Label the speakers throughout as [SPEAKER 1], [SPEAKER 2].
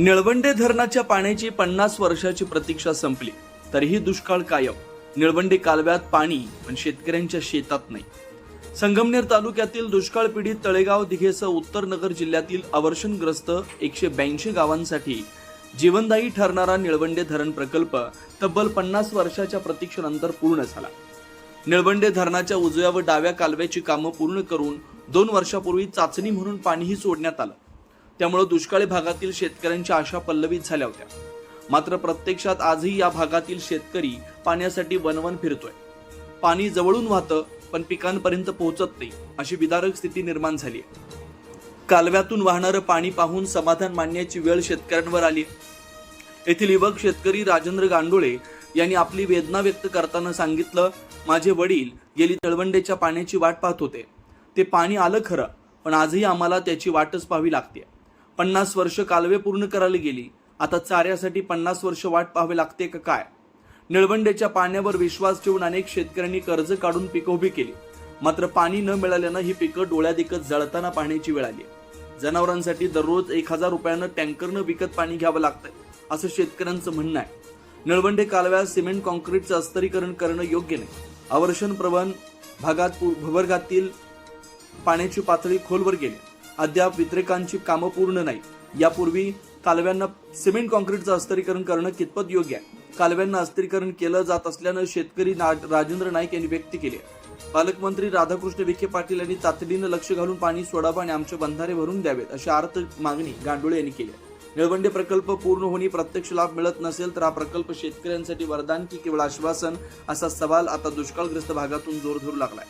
[SPEAKER 1] निळवंडे धरणाच्या पाण्याची पन्नास वर्षाची प्रतीक्षा संपली तरीही दुष्काळ कायम. निळवंडे कालव्यात पाणी पण शेतकऱ्यांच्या शेतात नाही. संगमनेर तालुक्यातील दुष्काळ पीडित तळेगाव दिघेसह उत्तर नगर जिल्ह्यातील अवर्षणग्रस्त एकशे ब्याऐंशी गावांसाठी जीवनदायी ठरणारा निळवंडे धरण प्रकल्प तब्बल पन्नास वर्षाच्या प्रतीक्षेनंतर पूर्ण झाला. निळवंडे धरणाच्या उजव्या व डाव्या कालव्याची कामं पूर्ण करून दोन वर्षापूर्वी चाचणी म्हणून पाणीही सोडण्यात आलं. त्यामुळे दुष्काळी भागातील शेतकऱ्यांच्या आशा पल्लवित झाल्या होत्या. मात्र प्रत्यक्षात आजही या भागातील शेतकरी पाण्यासाठी वनवन फिरतोय. पाणी जवळून वाहतं पण पिकांपर्यंत पोहोचत नाही अशी विदारक स्थिती निर्माण झाली आहे. कालव्यातून वाहणारं पाणी पाहून समाधान मानण्याची वेळ शेतकऱ्यांवर आली. येथील युवक शेतकरी राजेंद्र गांडोळे यांनी आपली वेदना व्यक्त करताना सांगितलं माझे वडील गेली तळवंडेच्या पाण्याची वाट पाहत होते. ते पाणी आलं खरं पण आजही आम्हाला त्याची वाटच पाहावी लागते पन्नास वर्ष कालवे पूर्ण करायला गेली. आता चाऱ्यासाठी पन्नास वर्ष वाट पाहावी लागते का काय? निळवंडेच्या पाण्यावर विश्वास ठेवून अनेक शेतकऱ्यांनी कर्ज काढून पिकं उभी केली. मात्र पाणी न मिळाल्यानं ही पिकं डोळ्यादेखत जळताना पाहण्याची वेळ आली. जनावरांसाठी दररोज एक हजार रुपयानं टँकरनं विकत पाणी घ्यावं लागतंय असं शेतकऱ्यांचं म्हणणं आहे. निळवंडे कालव्यात सिमेंट कॉन्क्रीटचं अस्तरीकरण करणं योग्य नाही. अवर्षण प्रवण भागात पु- पाण्याची पातळी खोलवर गेली. अद्याप वितरकांची कामं पूर्ण नाही. यापूर्वी कालव्यांना सिमेंट कॉन्क्रीटचं अस्तरीकरण करणं कितपत योग्य आहे? कालव्यांना अस्तरीकरण केलं जात असल्यानं शेतकरी राजेंद्र नाईक यांनी व्यक्त केली पालकमंत्री राधाकृष्ण विखे पाटील यांनी तातडीनं लक्ष घालून पाणी सोडावं आणि आमचे बंधारे भरून द्यावेत अशी आर्थ मागणी गांडोळे यांनी केली निळवंडे प्रकल्प पूर्ण होणे प्रत्यक्ष लाभ मिळत नसेल तर हा प्रकल्प शेतकऱ्यांसाठी वरदान की केवळ आश्वासन असा सवाल आता दुष्काळग्रस्त भागातून जोर धरू लागलाय.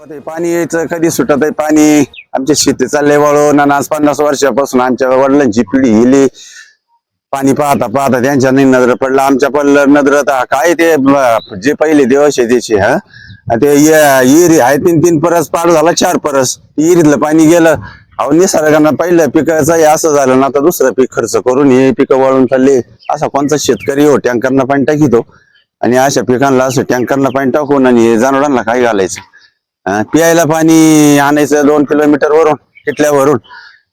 [SPEAKER 2] पाणी यायचं कधी सुटत आहे पाणी? आमच्या शेती चालले वळून आणि आज पन्नास वर्षापासून आमच्या वडिलांची पिढी गेली. पाणी पाहता पाहता त्यांच्या नाही नजर पडला. आमच्या पडलं नजर तर काय ते जे पहिले दिवस आहे त्याचे हा? ते इरी आहे तीन तीन परस पाड झाला चार परस. इरीतलं पाणी गेलं. अहो निसर्गानं पहिलं पिकाचं हे असं झालं ना आता दुसरं पीक खर्च करून हे पिकं वळून चालले असा कोणता शेतकरी हो टँकरनं पाणी टाकीतो? आणि अशा पिकांना असं टँकरनं पाणी टाकून आणि जनावरांना काय घालायचं? प्यायला पाणी आणायचं दोन किलोमीटर वरून किटल्यावरून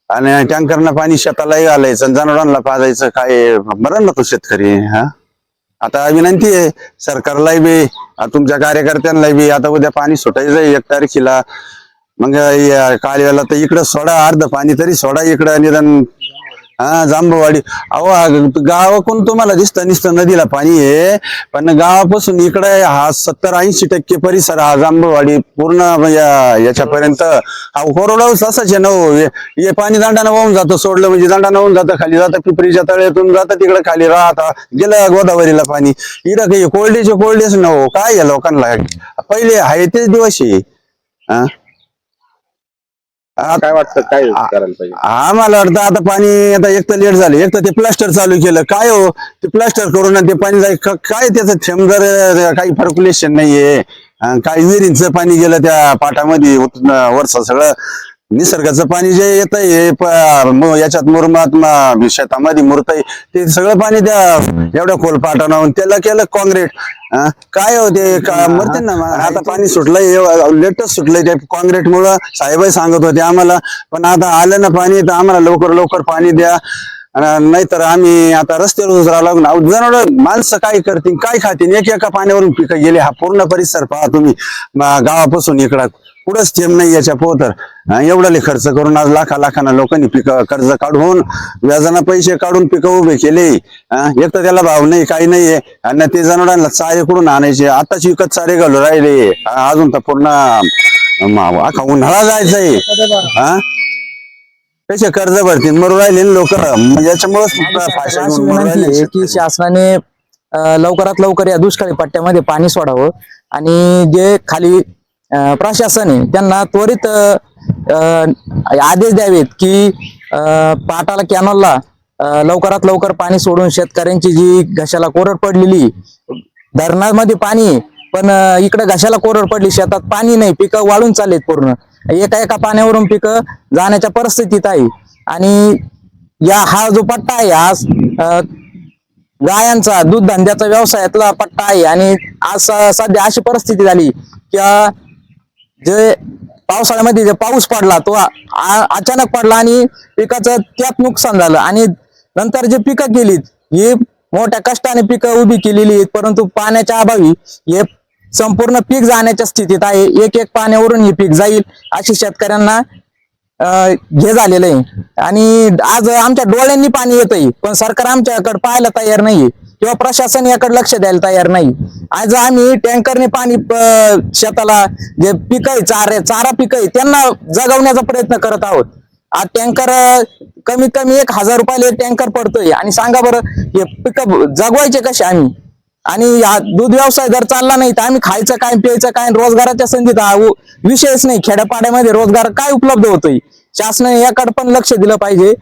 [SPEAKER 2] आणि टँकरनं पाणी शेतालाही घालायचं जनावरांना पाजायचं काय बरं ना तो शेतकरी हा? आता विनंती आहे सरकारलाही बी तुमच्या कार्यकर्त्यांना बी आता उद्या पाणी सुटायचं एक तारखेला. मग या कालव्याला तर इकडं सोडा अर्ध पाणी तरी सोडा इकडं निदान हा जांभवाडी. अहो गावाकडून तुम्हाला दिसतं नुसतं नदीला पाणी आहे. पण गावापासून इकडे हा सत्तर ऐंशी टक्के परिसर हा जांभवाडी पूर्ण याच्यापर्यंत. हा कोरोडाच असाच आहे ना हो. हे पाणी दांडानं वाहून जातं सोडलं म्हणजे दांडानं वाहून जातं खाली जातं पिपरीच्या तळ्यातून जातं तिकडे खाली राहता गेलं गोदावरीला पाणी. इथं काही कोरडेचे कोरडेच न हो काय या लोकांना? पहिले आहे तेच दिवशी हा?
[SPEAKER 3] काय वाटतं काय करायला पाहिजे?
[SPEAKER 2] आम्हाला वाटतं आता पाणी आता एक तर लेट झालं एक तर ते प्लास्टर चालू केलं. काय हो ते प्लास्टर करून आणि ते पाणी जाय क- काय त्याचं थेंब जर काही फर्क्युलेशन नाहीये. काय विहिरींचं पाणी गेलं त्या पाटामध्ये उत- वरचं सगळं. निसर्गाचं पाणी जे येत आहे याच्यात मुरमात शेतामध्ये मुरत ते सगळं पाणी त्या एवढ्या खोल पाठवून त्याला केलं काँक्रीट. काय होते का- मरते ना आता पाणी सुटलंय लेटच सुटलंय ते काँक्रीट मुळे साहेबही सांगत होते आम्हाला पण आता आलं ना पाणी तर आम्हाला लवकर लवकर पाणी द्या. नाहीतर आम्ही आता रस्त्यावर उतरावं लागून जनावर माणसं काय करतील काय खातील? एक एका पाण्यावरून पिकं गेले. हा पूर्ण परिसर पहा तुम्ही. गावापासून इकडं. कुठंच थेंब नाही याच्या पोतर. एवढाले खर्च करून आज लाखा लाखांना लोकांनी पिकं कर्ज काढून व्याजानं पैसे काढून पिकं उभे केले. एक तर त्याला भाव नाही काही नाहीये. आणि ते जनावरांना चारे कुठून आणायचे? आताच विकत चारे घालू राहिले. अजून तर पूर्ण अं, अख्खा उन्हाळा जायचंय. हा? कसे कर्ज भरतील? मरू राहिले लोक.
[SPEAKER 4] विनंती आहे की. शासनाने अं, लवकरात लवकर या दुष्काळी पट्ट्यामध्ये पाणी सोडावं आणि जे खाली अं, प्रशासन आहे त्यांना त्वरित अं, आदेश द्यावेत की अं, पाटाला कॅनलला अं, लवकरात लवकर पाणी सोडून शेतकऱ्यांची जी घशाला कोरड पडलेली धरणामध्ये पाणी आहे, पण अं, इकडे घशाला कोरड पडली शेतात पाणी नाही पिकं वाळून चाललेत पूर्ण. एका एका पाण्यावरून पिकं? जाण्याच्या परिस्थितीत आहे. आणि या हा जो पट्टा आहे हा गायांचा दूध धंद्याचा व्यवसायातला पट्टा आहे. आणि आज स- सध्या अशी परिस्थिती झाली की जे पावसाळ्यामध्ये जे पाऊस पडला तो अचानक पडला आणि पिकाचं त्यात नुकसान झालं. आणि नंतर जे पिकं केलीत ही मोठ्या कष्टाने पिकं उभी केलेली आहेत परंतु पाण्याच्या अभावी हे संपूर्ण पीक जाण्याच्या स्थितीत आहे. एक एक पाण्यावरून हे पीक जाईल अशी शेतकऱ्यांना हे झालेलं आहे. आणि आज आमच्या डोळ्यांनी पाणी येतंय पण सरकार आमच्याकडे पाहायला तयार नाही किंवा प्रशासन याकडे लक्ष द्यायला तयार नाही. आज आम्ही टँकरने पाणी शेताला जे पिक आहे चारा चारा पिक आहे त्यांना जगवण्याचा प्रयत्न करत आहोत. आज टँकर कमीत कमी एक हजार रुपयाला एक टँकर पडतोय. आणि सांगा बरं हे पिक जगवायचे कसे आम्ही? आणि दूध व्यवसाय जर चालला नाही तर आम्ही खायचं काय प्यायचं काय रोजगाराच्या संधीत हा विषयच नाही. खेड्यापाड्यामध्ये रोजगार काय उपलब्ध होतोय? शासनाने याकडे पण लक्ष दिलं पाहिजे.